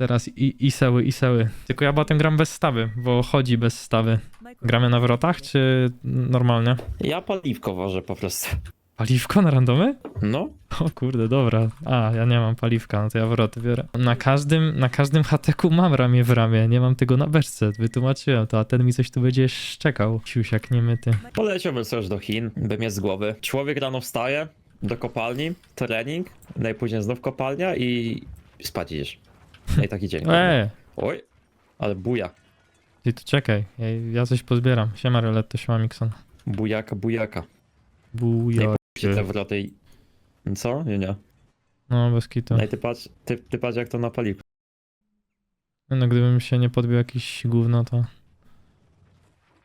Teraz i, i seły, i seły. Tylko ja potem gram bez stawy, bo chodzi bez stawy. Gramy na wrotach, czy normalnie? Ja paliwko wożę po prostu. Paliwko na randomy? No, O kurde, dobra. A, ja nie mam paliwka, no to ja wroty biorę. Na każdym, na każdym hateku mam ramię w ramię, nie mam tego na beczce. Wytłumaczyłem to, a ten mi coś tu będzie szczekał. Siusiak niemyty. poleciałbym już do Chin, bym je z głowy. Człowiek rano wstaje, do kopalni, trening, najpóźniej znów kopalnia i spać idziesz. I taki dzień. Eee, Oj, ale buja. ty tu czekaj, ja, ja coś pozbieram. Siema Roletto, siema Mixon. Bujaka, bujaka. Się wroty i... Co? Nie, nie. No, bez kitu. I ty patrz, ty, ty patrz jak to na paliwko. No, gdybym się nie podbił jakiś gówno, to...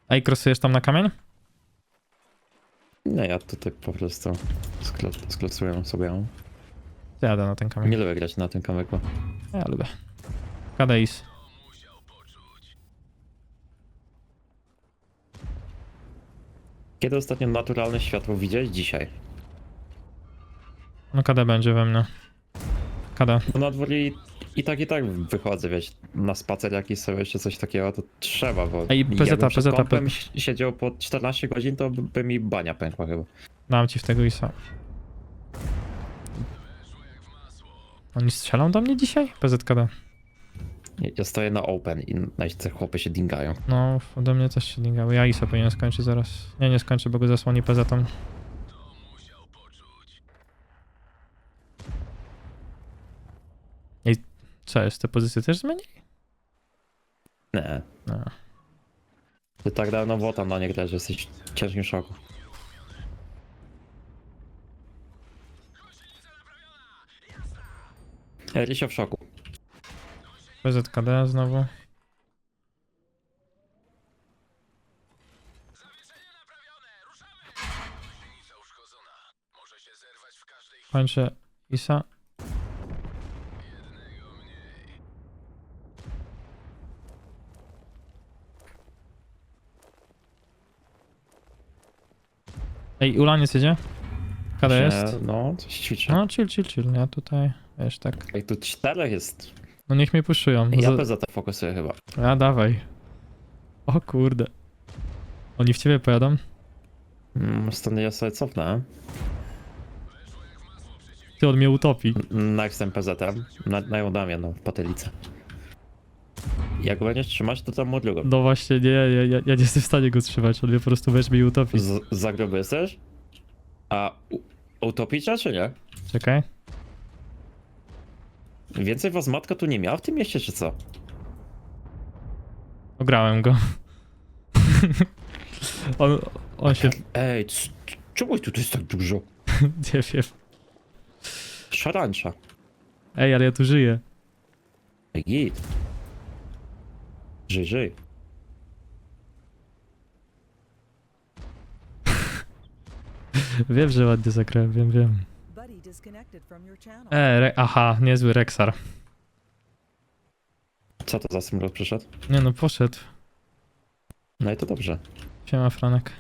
Ej, krosujesz tam na kamień? Nie, ja tutaj po prostu sklo- sklocuję sobie. Jadę na ten kamień. Nie lubię grać na tym kamyku. Ja lubię. Kadeis. Kiedy ostatnio naturalne światło widziałeś? Dzisiaj. No KD będzie we mnie. KD. Bo na dwór i, i tak i tak wychodzę, wiesz, na spacer jakiś sobie jeszcze coś takiego, to trzeba, bo Ej, jakbym PZ, przed PZ, kompem si- siedział po 14 godzin, to by, by mi bania pękła chyba. Dam ci w tego isa. Oni strzelą do mnie dzisiaj? PZKD. Ja- Ja stoję na open i na te chłopy się dingają. No, ode mnie też się dingały. Ja isa powinien skończyć zaraz. Nie, nie skończę, bo go zasłoni PZ. -om. Ej, co jest? Te pozycje też zmieni? Nie. No. Ty tak dawno wota na nie że jesteś w ciężkim szoku. Rysio w szoku. PZKD znowu. Kończę Isa. Ej, Ulaniec jedzie? Kada jest? No, coś ćwiczę. No, chill, chill, chill. Ja tutaj, wiesz, tak. Jak tu czterech jest. No niech mnie puszują. Ja Za- PZ fokusuję chyba. A, dawaj. O kurde. Oni w ciebie pojadą? Mm, Stąd ja sobie cofnę. Ty on mnie utopi. Next PZ, na, na ją dam jedną w patelicę. Jak go będziesz trzymać, to tam mu drugą. No właśnie, nie, ja, ja, ja nie jestem w stanie go trzymać, on mnie po prostu weźmie i utopi. Z, za gruby jesteś? A u, utopicza czy nie? Czekaj. Więcej was matka tu nie miała w tym mieście, czy co? Ograłem go. on, on się... Ej, c- c- czemu tu jest tak dużo? Nie wiem. Szarancza. Ej, ale ja tu żyję. Ej, Git. Żyj, żyj. Wiem, że ładnie zagrałem, wiem, wiem. E, re, aha, niezły Rexar. Co to za symbol przyszedł? Nie no, poszedł. No i to dobrze. Siema, Franek.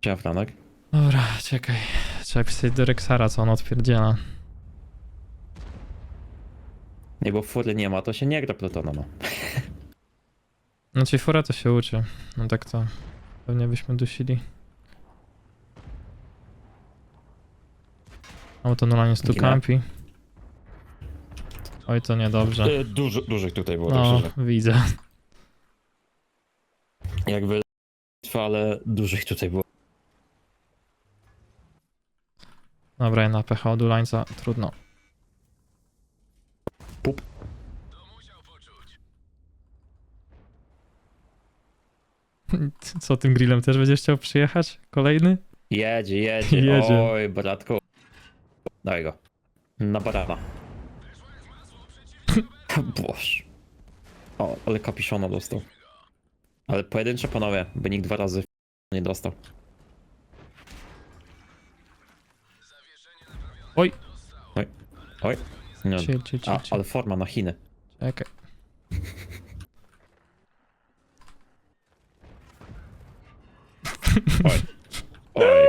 Chciałem Franek. Dobra, czekaj. Trzeba pisać do Rexara, co on odpierdziela. Nie, bo fury nie ma, to się nie gra Plutona, no. Znaczy, fura to się uczy. No tak to pewnie byśmy dusili. Auto Nolanie stu Ginę. kampi. Oj, to niedobrze. E, Dużo, dużych tutaj było, tak No, szczerze. widzę. Jakby ale dużych tutaj było. Dobra, ja na pecha od Ulańca, trudno. Pup. Co, tym grillem też będziesz chciał przyjechać? Kolejny? Jedzie, jedzie. Jedzie. Oj, bratku. Daj go. Na barana. Boż. O, ale kapiszona dostał. Ale pojedyncze panowie, by nikt dwa razy nie dostał. Oj, Oj. Nie. chill, chill, chill, A, chill. ale forma na Chiny. Czekaj. Oj. Oj.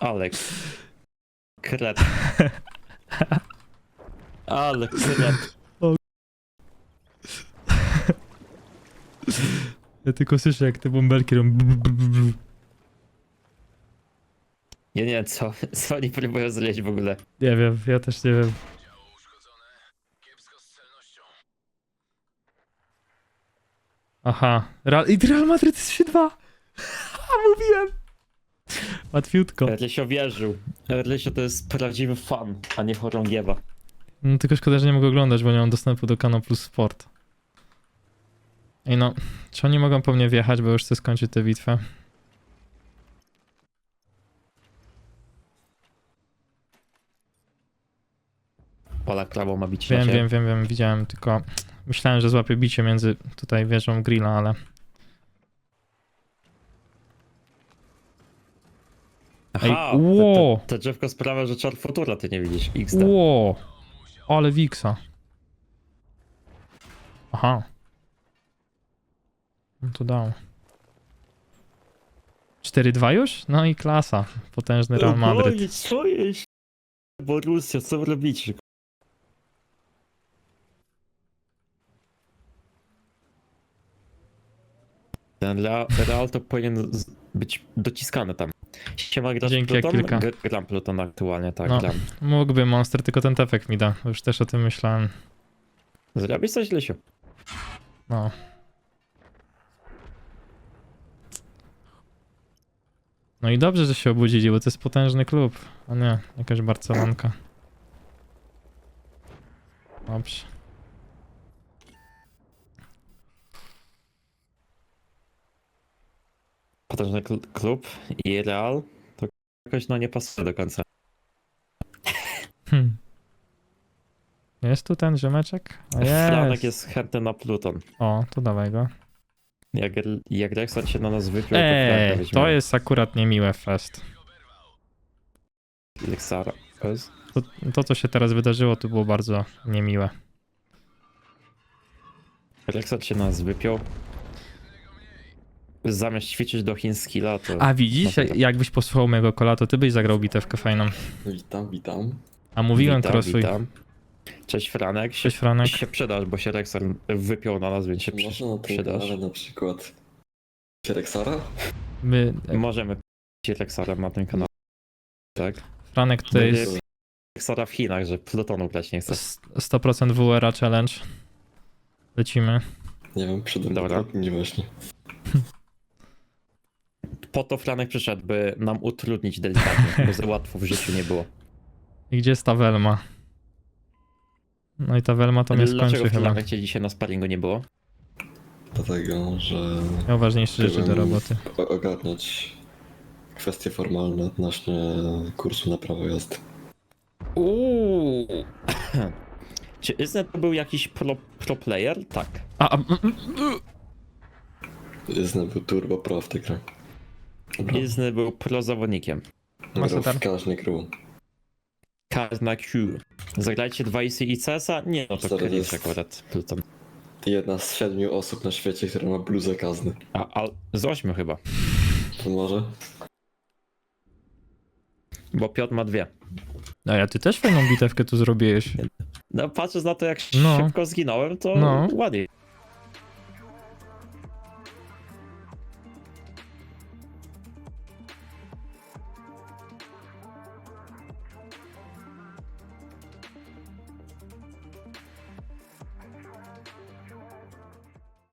Alex kret. Ale kret. Ja tylko słyszę jak te bąbelki robią. br- nie wiem co, co oni próbują zleść w ogóle. Nie wiem, ja też nie wiem. Aha. Real... I Real Madrid jest 3-2! Mówiłem! Łatwiutko. Będę się uwierzył. Erlesio to jest prawdziwy fan, a nie chorągiewa. No, tylko szkoda, że nie mogę oglądać, bo nie mam dostępu do Kanał Plus Sport. Ej no, czy oni mogą po mnie wjechać, bo już chcę skończyć tę bitwę? Polak prawo ma bić na Wiem, ciebie. wiem, wiem, wiem, widziałem, tylko myślałem, że złapię bicie między tutaj wieżą grilla, ale... Aha, Ej, ło! to, to drzewko sprawia, że czar futura ty nie widzisz. XD. Ło! Ale Wiksa. Aha. No to dał. 4-2 już? No i klasa. Potężny Real Madryt. Oj, co jest? Borussia, co robicie? Ten Real, Real to powinien z- być dociskany tam. Siema, grasz Dzięki, jak Pluton? kilka. Gr- Gram Pluton aktualnie, tak, No. gram. Mógłby Monster, tylko ten tefek mi da. Już też o tym myślałem. Zrobisz coś, Lesiu? No. No i dobrze, że się obudzili, bo to jest potężny klub. A nie, jakaś Barcelonka. Dobrze. Potężny kl- klub i Real to jakoś no nie pasuje do końca. Hmm. Jest tu ten ziomeczek? O, Franek jest. jest chętny na Pluton. O, to dawaj go. Jak, jak Rexon się na nas wypił, to Franka weźmiemy. to jest akurat niemiłe fest. Lexara. To jest- To, to, co się teraz wydarzyło, to było bardzo niemiłe. Rexon się na nas wypiął. Zamiast ćwiczyć do chińskilla, to... A widzisz, No to tak. jakbyś posłuchał mojego kola, to ty byś zagrał bitewkę fajną. Witam, witam. A mówiłem witam, krosuj. witam. Cześć Franek. Się, Cześć Franek. się przydasz, bo się Rexon wypiął na nas, więc się przy, Można na tym przydasz. kanale na przykład Rexara? My, Możemy p***ć Rexara na tym kanale. Tak? Franek to Będzie jest Rexara w Chinach, że Plutonu grać nie chce. s- 100% WRA challenge. Lecimy. Nie wiem, przede mną Dobra. nie właśnie. Po to Franek przyszedł, by nam utrudnić delikatnie, bo za łatwo w życiu nie było. I gdzie jest ta Welma? No i ta Welma to mnie Dlaczego skończy chyba. Dzisiaj na sparingu nie było? Dlatego, że Miał ważniejsze rzeczy do roboty. o- ogarniać kwestie formalne odnośnie kursu na prawo jazdy. Uuu. Czy Iznet to był jakiś pro, pro player? Tak. A, a, Jest był turbo pro w tej grze. Grał, Izny był pro zawodnikiem. grał Masetar. w każdej gru. Kazna Q. Zagrajcie 2 IC i CS-a? Nie, no to jest- akurat Pluton. Jedna z siedmiu osób na świecie, która ma bluzę kazny. A, a z ośmiu chyba. To może? Bo Piotr ma dwie. No ja ty też fajną bitewkę tu zrobiłeś. No patrząc na to, jak No. szybko zginąłem, to No. ładnie.